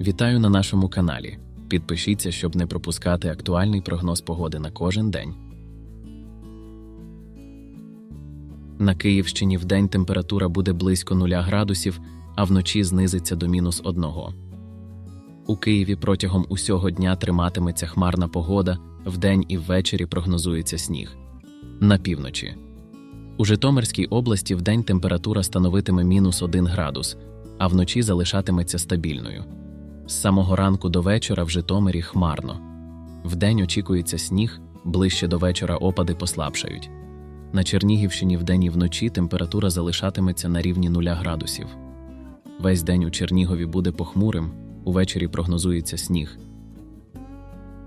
Вітаю на нашому каналі. Підпишіться, щоб не пропускати актуальний прогноз погоди на кожен день. На Київщині вдень температура буде близько 0 градусів, а вночі знизиться до мінус 1. У Києві протягом усього дня триматиметься хмарна погода, вдень і ввечері прогнозується сніг. На півночі. У Житомирській області вдень температура становитиме мінус 1 градус, а вночі залишатиметься стабільною. З самого ранку до вечора в Житомирі хмарно. Вдень очікується сніг, ближче до вечора опади послабшають. На Чернігівщині вдень і вночі температура залишатиметься на рівні 0 градусів. Весь день у Чернігові буде похмурим, увечері прогнозується сніг.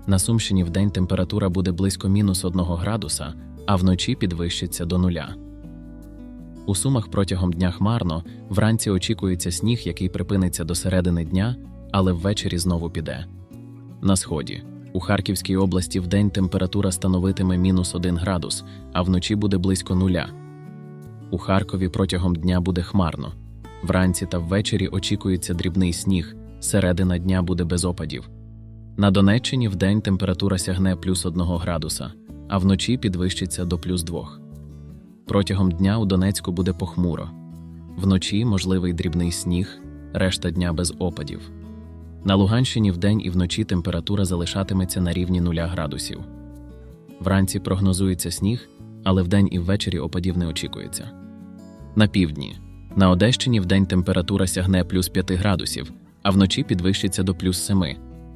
На Сумщині вдень температура буде близько мінус 1 градуса, а вночі підвищиться до нуля. У Сумах протягом дня хмарно, вранці очікується сніг, який припиниться до середини дня, але ввечері знову піде. На сході. У Харківській області вдень температура становитиме мінус 1 градус, а вночі буде близько нуля. У Харкові протягом дня буде хмарно. Вранці та ввечері очікується дрібний сніг, середина дня буде без опадів. На Донеччині вдень температура сягне плюс 1 градуса, а вночі підвищиться до плюс 2. Протягом дня у Донецьку буде похмуро. Вночі можливий дрібний сніг, решта дня без опадів. На Луганщині вдень і вночі температура залишатиметься на рівні 0 градусів. Вранці прогнозується сніг, але вдень і ввечері опадів не очікується. На півдні. На Одещині вдень температура сягне плюс 5 градусів, а вночі підвищиться до плюс 7.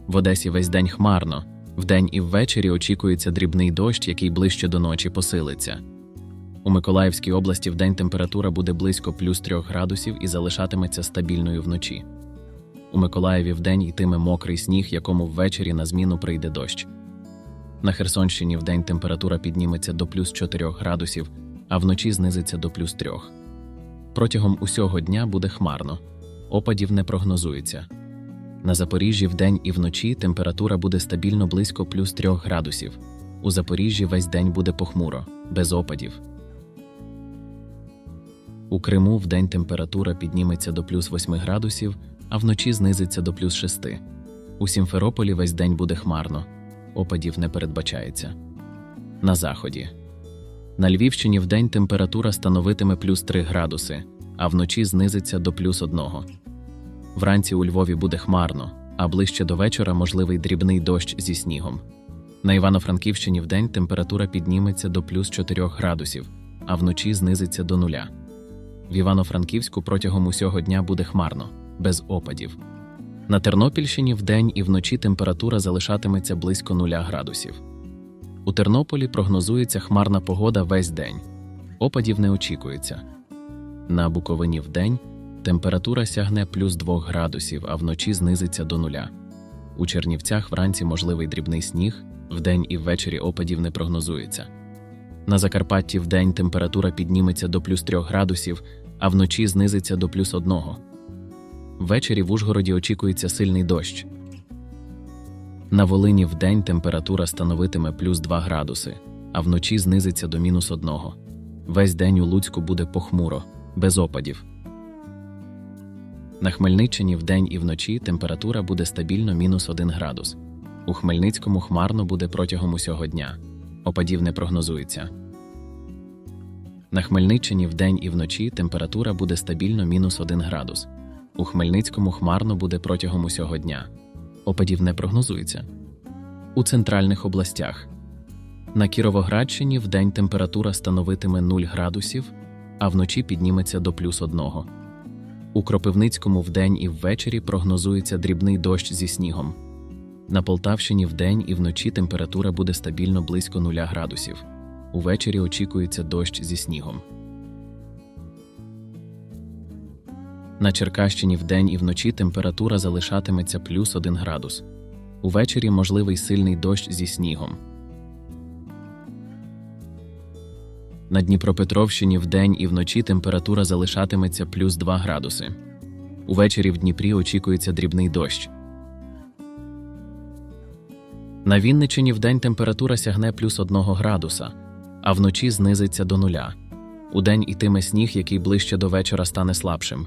В Одесі весь день хмарно. Вдень і ввечері очікується дрібний дощ, який ближче до ночі посилиться. У Миколаївській області вдень температура буде близько плюс 3 градусів і залишатиметься стабільною вночі. У Миколаєві вдень йтиме мокрий сніг, якому ввечері на зміну прийде дощ. На Херсонщині вдень температура підніметься до плюс 4 градусів, а вночі знизиться до плюс 3. Протягом усього дня буде хмарно, опадів не прогнозується. На Запоріжжі вдень і вночі температура буде стабільно близько плюс 3 градусів. У Запоріжжі весь день буде похмуро, без опадів. У Криму вдень температура підніметься до плюс 8 градусів, а вночі знизиться до плюс 6. У Сімферополі весь день буде хмарно, опадів не передбачається. На заході. На Львівщині вдень температура становитиме плюс 3 градуси, а вночі знизиться до плюс 1. Вранці у Львові буде хмарно, а ближче до вечора можливий дрібний дощ зі снігом. На Івано-Франківщині вдень температура підніметься до плюс 4 градусів, а вночі знизиться до нуля. В Івано-Франківську протягом усього дня буде хмарно, без опадів. На Тернопільщині вдень і вночі температура залишатиметься близько 0 градусів. У Тернополі прогнозується хмарна погода весь день. Опадів не очікується. На Буковині вдень температура сягне плюс 2 градусів, а вночі знизиться до нуля. У Чернівцях вранці можливий дрібний сніг, вдень і ввечері опадів не прогнозується. На Закарпатті вдень температура підніметься до плюс 3 градусів, а вночі знизиться до плюс 1. Ввечері в Ужгороді очікується сильний дощ. На Волині вдень температура становитиме плюс 2 градуси, а вночі знизиться до мінус 1. Весь день у Луцьку буде похмуро, без опадів. На Хмельниччині вдень і вночі температура буде стабільно мінус 1 градус. У Хмельницькому хмарно буде протягом усього дня. Опадів не прогнозується. На Хмельниччині вдень і вночі температура буде стабільно мінус 1 градус. У Хмельницькому хмарно буде протягом усього дня. Опадів не прогнозується. У центральних областях. На Кіровоградщині вдень температура становитиме 0 градусів, а вночі підніметься до плюс 1. У Кропивницькому вдень і ввечері прогнозується дрібний дощ зі снігом. На Полтавщині вдень і вночі температура буде стабільно близько 0 градусів. Увечері очікується дощ зі снігом. На Черкащині вдень і вночі температура залишатиметься плюс 1 градус. Увечері можливий сильний дощ зі снігом. На Дніпропетровщині вдень і вночі температура залишатиметься плюс 2 градуси. Увечері в Дніпрі очікується дрібний дощ. На Вінничині вдень температура сягне плюс 1 градуса, а вночі знизиться до нуля. Удень ітиме сніг, який ближче до вечора стане слабшим.